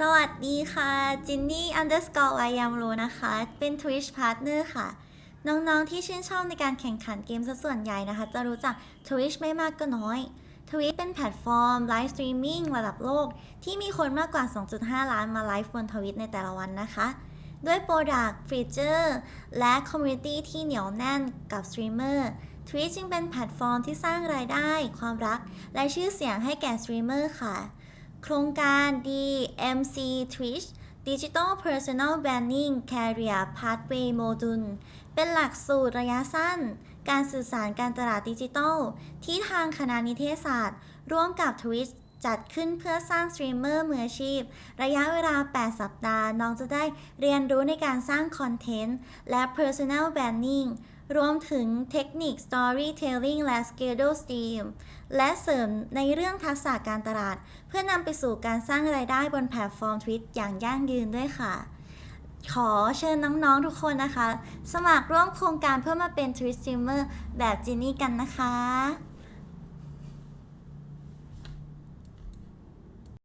สวัสดีค่ะจินนี่ underscore วายามรู้นะคะ เป็น Twitch partner ค่ะ น้องๆที่ชื่นชอบในการแข่งขันเกมซะส่วนใหญ่นะคะ จะรู้จัก Twitch ไม่มากก็น้อย Twitch เป็นแพลตฟอร์มไลฟ์สตรีมมิ่งระดับโลก ที่มีคนมากกว่า 2.5 ล้านมาไลฟ์บนทวิตในแต่ละวันนะคะ ด้วยโปรดักต์ฟีเจอร์และคอมมูนิตี้ที่เหนียวแน่นกับสตรีมเมอร์ Twitch จึงเป็นแพลตฟอร์มที่สร้างรายได้ ความรัก และชื่อเสียงให้แก่สตรีมเมอร์ค่ะ โครงการ DMC Twitch Digital Personal Branding Career Pathway Module เป็นหลักสูตรระยะสั้น การสื่อสารการตลาดดิจิทัล ที่ทางคณะนิเทศศาสตร์ ร่วมกับ Twitch จัดขึ้นเพื่อสร้างสตรีมเมอร์มืออาชีพ ระยะเวลา 8 สัปดาห์ น้องจะได้เรียนรู้ในการสร้างคอนเทนต์ และ Personal Branding รวมถึงเทคนิค Storytelling และ Schedule Stream และเสริมในเรื่องทักษะการตลาด เพื่อนำไปสู่การสร้างรายได้บนแพลตฟอร์มทวิตอย่างยั่งยืนด้วยค่ะ ขอเชิญน้องๆทุกคนนะคะ สมัครร่วมโครงการเพื่อมาเป็นทวิตสตรีมเมอร์แบบจินนี่กันนะคะ